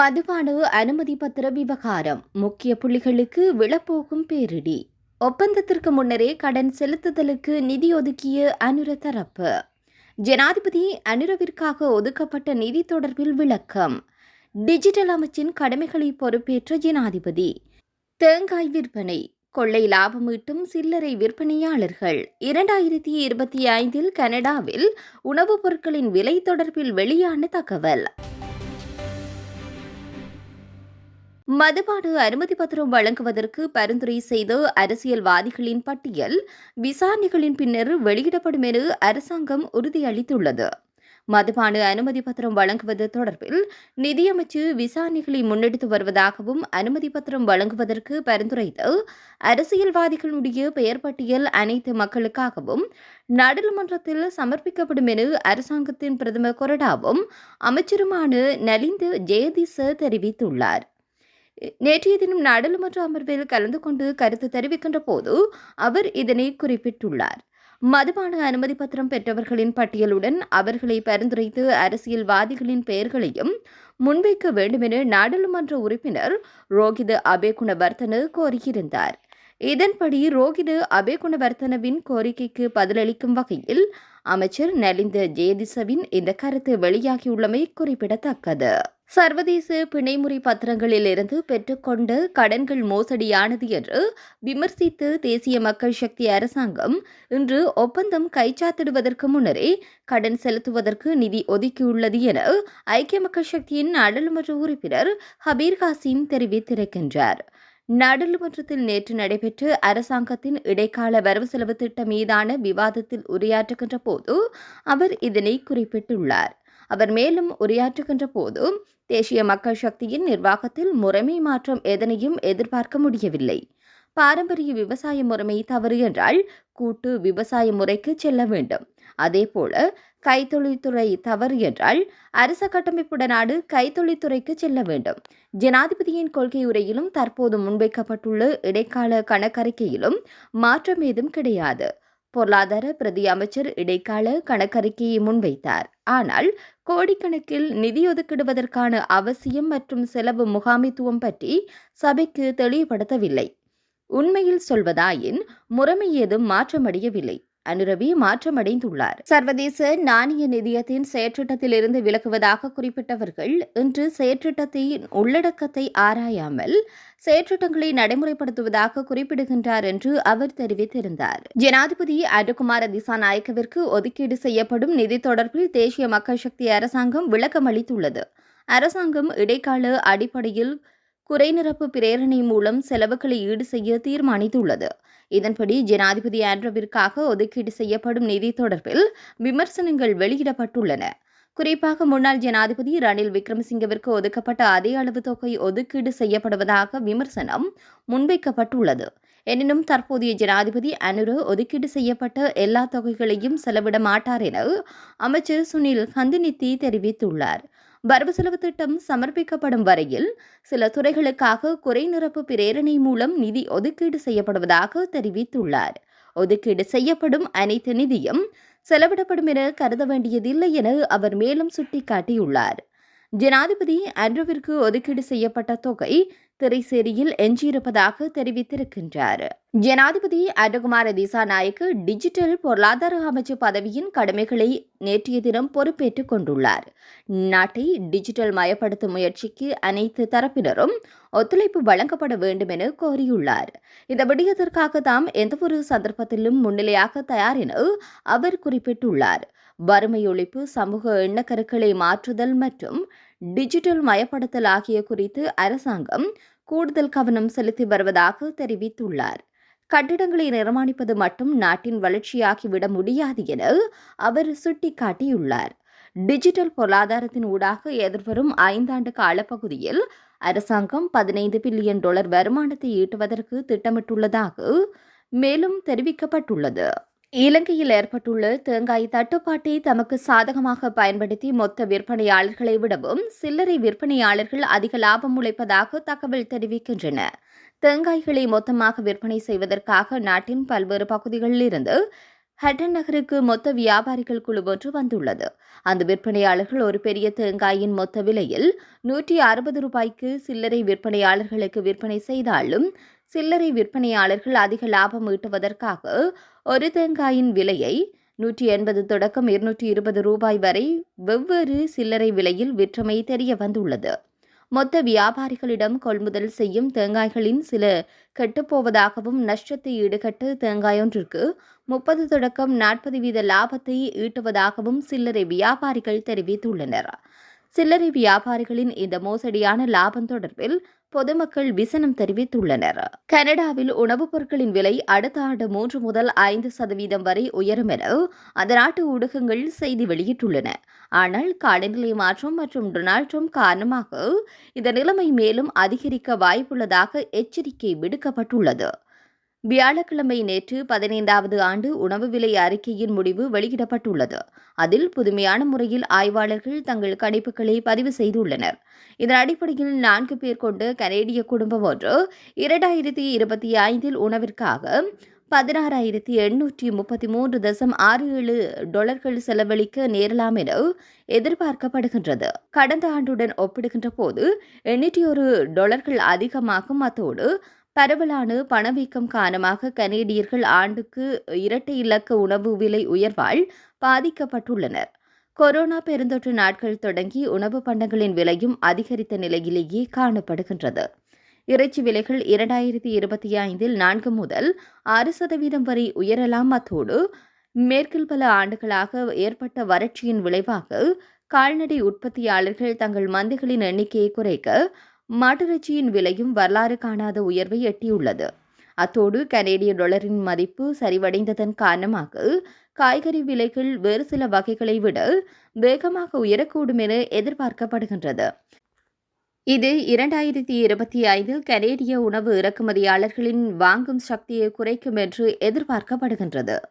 மதுபான அனுமதி பத்திர விவகாரம். முக்கிய புள்ளிகளுக்கு விழப்போகும் பேரிடி. ஒப்பந்தத்திற்கு முன்னரே கடன் செலுத்துதலுக்கு நிதி ஒதுக்கிய அனுர தரப்பு. ஜனாதிபதி அனுரவிற்காக ஒதுக்கப்பட்ட நிதி தொடர்பில் விளக்கம். டிஜிட்டல் அமைச்சின் கடமைகளை பொறுப்பேற்ற ஜனாதிபதி. தேங்காய் விற்பனை. கொள்ளை லாபம் ஈட்டும் சில்லறை விற்பனையாளர்கள். இரண்டாயிரத்தி இருபத்தி ஐந்தில் கனடாவில் உணவுப் பொருட்களின் விலை தொடர்பில் வெளியான தகவல். மதுபாடு அனுமதி பத்திரம் வழங்குவதற்கு பரிந்துரை செய்த அரசியல்வாதிகளின் பட்டியல் விசாரணைகளின் பின்னர் வெளியிடப்படும் என அரசாங்கம் உறுதியளித்துள்ளது. மதுபான அனுமதி பத்திரம் வழங்குவது தொடர்பில் நிதியமைச்சு விசாரணைகளை முன்னெடுத்து வருவதாகவும் அனுமதி பத்திரம் வழங்குவதற்கு பரிந்துரைத்த அரசியல்வாதிகளுடைய பெயர் பட்டியல் அனைத்து மக்களுக்காகவும் நாடாளுமன்றத்தில் சமர்ப்பிக்கப்படும் என அரசாங்கத்தின் பிரதமர் கொரடாவும் அமைச்சருமான நலிந்து ஜெயதிச தெரிவித்துள்ளார். நேற்றைய தினம் நாடாளுமன்ற அமர்வில் கலந்து கொண்டு கருத்து தெரிவிக்கின்ற போது அவர் இதனை குறிப்பிட்டுள்ளார். மதுபான அனுமதி பத்திரம் பெற்றவர்களின் பட்டியலுடன் அவர்களை பரிந்துரைத்து அரசியல்வாதிகளின் பெயர்களையும் முன்வைக்க வேண்டும் என நாடாளுமன்ற உறுப்பினர் ரோஹித அபேகுணவர்த்தன கோரியிருந்தார். இதன்படி ரோஹித அபேகுணவர்த்தனவின் கோரிக்கைக்கு பதிலளிக்கும் வகையில் அமைச்சர் நலிந்த ஜெயதிசவின் இந்த கருத்து வெளியாகியுள்ளமை குறிப்பிடத்தக்கது. சர்வதேச பிணைமுறை பத்திரங்களிலிருந்து பெற்றுக்கொண்ட கடன்கள் மோசடியானது என்று விமர்சித்து தேசிய மக்கள் சக்தி அரசாங்கம் இன்று ஒப்பந்தம் கைச்சாத்திடுவதற்கு முன்னரே கடன் செலுத்துவதற்கு நிதி ஒதுக்கியுள்ளது என ஐக்கிய மக்கள் சக்தியின் நாடாளுமன்ற உறுப்பினர் ஹபீர் காசிம் தெரிவித்திருக்கின்றார். நாடாளுமன்றத்தில் நேற்று நடைபெற்ற அரசாங்கத்தின் இடைக்கால வரவு செலவு திட்டம் மீதான விவாதத்தில் உரையாற்றுகின்ற போது அவர் இதனை குறிப்பிட்டுள்ளார். அவர் மேலும் உரையாற்றுகின்ற போது தேசிய மக்கள் சக்தியின் நிர்வாகத்தில் முறைமை மாற்றம் எதனையும் எதிர்பார்க்க முடியவில்லை. பாரம்பரிய விவசாய முறைமை தவறு என்றால் கூட்டு விவசாய முறைக்கு செல்ல வேண்டும். அதேபோல கைத்தொழில்துறை தவறு என்றால் அரச கட்டமைப்புடனாடு கைத்தொழில்துறைக்கு செல்ல வேண்டும். ஜனாதிபதியின் கொள்கை உரையிலும் தற்போது முன்வைக்கப்பட்டுள்ள இடைக்கால கணக்கறிக்கையிலும் மாற்றம் ஏதும் கிடையாது. பொருளாதார பிரதி அமைச்சர் இடைக்கால கணக்கறிக்கையை முன்வைத்தார். ஆனால் கோடிக்கணக்கில் நிதி ஒதுக்கிடுவதற்கான அவசியம் மற்றும் செலவு முகாமித்துவம் பற்றி சபைக்கு தெளிவுபடுத்தவில்லை. உண்மையில் சொல்வதாயின் முறைமை ஏதும் மாற்றமடையவில்லை. அனுரவி மாற்றமடைந்துள்ளார். சர்வதேச நாணய நிதியத்தின் செயற்றிட்டத்தில் இருந்து விலகுவதாக குறிப்பிட்டவர்கள் இன்று செயற்றிட்டத்தின் உள்ளடக்கத்தை ஆராயாமல் செயற்றிட்டங்களை நடைமுறைப்படுத்துவதாக குறிப்பிடுகின்றார் என்று அவர் தெரிவித்திருந்தார். ஜனாதிபதி அனுகுமார திசாநாயக்கவிற்கு ஒதுக்கீடு செய்யப்படும் நிதி தொடர்பில் தேசிய மக்கள் சக்தி அரசாங்கம் விளக்கம் அளித்துள்ளது அரசாங்கம் இடைக்கால அடிப்படையில் குறைநிரப்பு பிரேரணை மூலம் செலவுகளை ஈடு செய்ய தீர்மானித்துள்ளது. இதன்படி ஜனாதிபதி ஆண்ட்ரவிற்காக ஒதுக்கீடு செய்யப்படும் நிதி தொடர்பில் விமர்சனங்கள் வெளியிடப்பட்டுள்ளன. குறிப்பாக முன்னாள் ஜனாதிபதி ரணில் விக்ரமசிங்கவிற்கு ஒதுக்கப்பட்ட அதே அளவு தொகை ஒதுக்கீடு செய்யப்படுவதாக விமர்சனம் முன்வைக்கப்பட்டுள்ளது. எனினும் தற்போதைய ஜனாதிபதி அனுரு ஒதுக்கீடு செய்யப்பட்ட எல்லா தொகைகளையும் செலவிட மாட்டார் என அமைச்சர் சுனில் ஹந்தினித்தி தெரிவித்துள்ளார். வரவு செலவு திட்டம் சமர்ப்பிக்கப்படும் வரையில் சில துறைகளுக்காக குறை நிரப்பு பிரேரணை மூலம் நிதி ஒதுக்கீடு செய்யப்படுவதாக தெரிவித்துள்ளார். ஒதுக்கீடு செய்யப்படும் அனைத்து நிதியும் செலவிடப்படும் என கருத வேண்டியதில்லை என அவர் மேலும் சுட்டிக்காட்டியுள்ளார். ஜனாதிபதி அன்றுவிற்கு ஒதுக்கீடு செய்யப்பட்ட தொகை திரைசேரியில் எஞ்சியிருப்பதாக தெரிவித்திருக்கின்றார். ஜனாதிபதி அடகுமார திசாநாயக்கு டிஜிட்டல் பொருளாதார அமைச்சு பதவியின் கடமைகளை நேற்றைய தினம் பொறுப்பேற்றுக் கொண்டுள்ளார். நாட்டை டிஜிட்டல் மயப்படுத்தும் முயற்சிக்கு அனைத்து தரப்பினரும் ஒத்துழைப்பு வழங்கப்பட வேண்டும் என கோரியுள்ளார். இந்த விடயத்திற்காக தாம் எந்தவொரு சந்தர்ப்பத்திலும் முன்னிலையாக தயார் என அவர் குறிப்பிட்டுள்ளார். வறுமை ஒழிப்பு சமூக எண்ணக்கருக்களை மாற்றுதல் மற்றும் டிஜிட்டல் மயப்படுத்தல் ஆகிய குறித்து அரசாங்கம் கூடுதல் கவனம் செலுத்தி வருவதாக தெரிவித்துள்ளார். கட்டிடங்களை நிர்மாணிப்பது மட்டும் நாட்டின் வளர்ச்சியாகிவிட முடியாது என அவர் சுட்டிக்காட்டியுள்ளார். டிஜிட்டல் பொருளாதாரத்தின் ஊடாக எதிர்வரும் ஐந்தாண்டு காலப்பகுதியில் அரசாங்கம் பதினைந்து பில்லியன் டாலர் வருமானத்தை ஈட்டுவதற்கு திட்டமிட்டுள்ளதாக மேலும் தெரிவிக்கப்பட்டுள்ளது. இலங்கையில் ஏற்பட்டுள்ள தேங்காய் தட்டுப்பாட்டை தமக்கு சாதகமாக பயன்படுத்தி மொத்த விற்பனையாளர்களை விடவும் சில்லறை விற்பனையாளர்கள் அதிக லாபம் உழைப்பதாக தகவல் தெரிவிக்கின்றன. தேங்காய்களை மொத்தமாக விற்பனை செய்வதற்காக நாட்டின் பல்வேறு பகுதிகளில் இருந்து ஹட்டன் நகருக்கு மொத்த வியாபாரிகள் குழு ஒன்று வந்துள்ளது. அந்த விற்பனையாளர்கள் ஒரு பெரிய தேங்காயின் மொத்த விலையில் நூற்றி அறுபது ரூபாய்க்கு சில்லறை விற்பனையாளர்களுக்கு விற்பனை செய்தாலும் சில்லறை விற்பனையாளர்கள் அதிக லாபம் ஈட்டுவதற்காக ஒரு தேங்காயின் விலையை நூற்றி எண்பது தொடக்கம் இருநூற்றி இருபது ரூபாய் வரை வெவ்வேறு சில்லறை விலையில் விற்றமை தெரிய வந்துள்ளது. மொத்த வியாபாரிகளிடம் கொள்முதல் செய்யும் தேங்காய்களின் சில கெட்டுப்போவதாகவும் நஷ்டத்தை ஈடுகட்டு தேங்காயொன்றிற்கு முப்பது தொடக்கம் நாற்பது வீத லாபத்தை ஈட்டுவதாகவும் சில்லறை வியாபாரிகள் தெரிவித்துள்ளனர். சில்லறை வியாபாரிகளின் இந்த மோசடியான லாபம் தொடர்பில் பொதுமக்கள் விசனம் தெரிவித்துள்ளனர். கனடாவில் உணவுப் பொருட்களின் விலை அடுத்த ஆண்டு மூன்று முதல் ஐந்து சதவீதம் வரை உயரும் என அந்த நாட்டு ஊடகங்கள் செய்தி வெளியிட்டுள்ளன. ஆனால் காலநிலை மாற்றம் மற்றும் டொனால்ட் ட்ரம்ப் காரணமாக இந்த நிலைமை மேலும் அதிகரிக்க வாய்ப்புள்ளதாக எச்சரிக்கை விடுக்கப்பட்டுள்ளது. வியாழக்கிழமை நேற்று பதினைந்தாவது ஆண்டு உணவு விலை அறிக்கையின் முடிவு வெளியிடப்பட்டுள்ளது. அதில் புதுமையான முறையில் ஆய்வாளர்கள் தங்கள் கணிப்புகளை பதிவு செய்துள்ளனர். இதன் அடிப்படையில் நான்கு பேர் கொண்ட கனேடிய குடும்பம் ஒன்று இரண்டாயிரத்தி இருபத்தி ஐந்தில் உணவிற்காக பதினாறாயிரத்தி எண்ணூற்றி முப்பத்தி மூன்று தசம் ஆறு ஏழு டாலர்கள் செலவழிக்க நேரலாம் என எதிர்பார்க்கப்படுகின்றது. கடந்த ஆண்டுடன் ஒப்பிடுகின்ற போது எண்ணூற்றி ஒரு டாலர்கள் அதிகமாகும் அத்தோடு பரவலான பணவீக்கம் காரணமாக கனேடியர்கள் ஆண்டுக்கு இரட்டை இலக்க உணவு விலை உயர்வால் பாதிக்கப்பட்டுள்ளனர். கொரோனா பெருந்தொற்று நாட்கள் தொடங்கி உணவு பண்டங்களின் விலையும் அதிகரித்த நிலையிலேயே காணப்படுகின்றது. இறைச்சி விலைகள் இரண்டாயிரத்தி இருபத்தி ஐந்தில் நான்கு முதல் ஆறு சதவீதம் வரை உயரலாம். அத்தோடு மேற்கில் பல ஆண்டுகளாக ஏற்பட்ட வறட்சியின் விளைவாக கால்நடை உற்பத்தியாளர்கள் தங்கள் மந்தைகளின் எண்ணிக்கையை குறைக்க மாட்டிறைச்சியின் விலையும் வரலாறு காணாத உயர்வை எட்டியுள்ளது. அத்தோடு கனேடிய டாலரின் மதிப்பு சரிவடைந்ததன் காரணமாக காய்கறி விலைகள் வேறு சில வகைகளை விட வேகமாக உயரக்கூடும் என எதிர்பார்க்கப்படுகின்றது. இது இரண்டாயிரத்தி இருபத்தி ஐந்தில் கனேடிய உணவு இறக்குமதியாளர்களின் வாங்கும் சக்தியை குறைக்கும் என்று எதிர்பார்க்கப்படுகின்றது.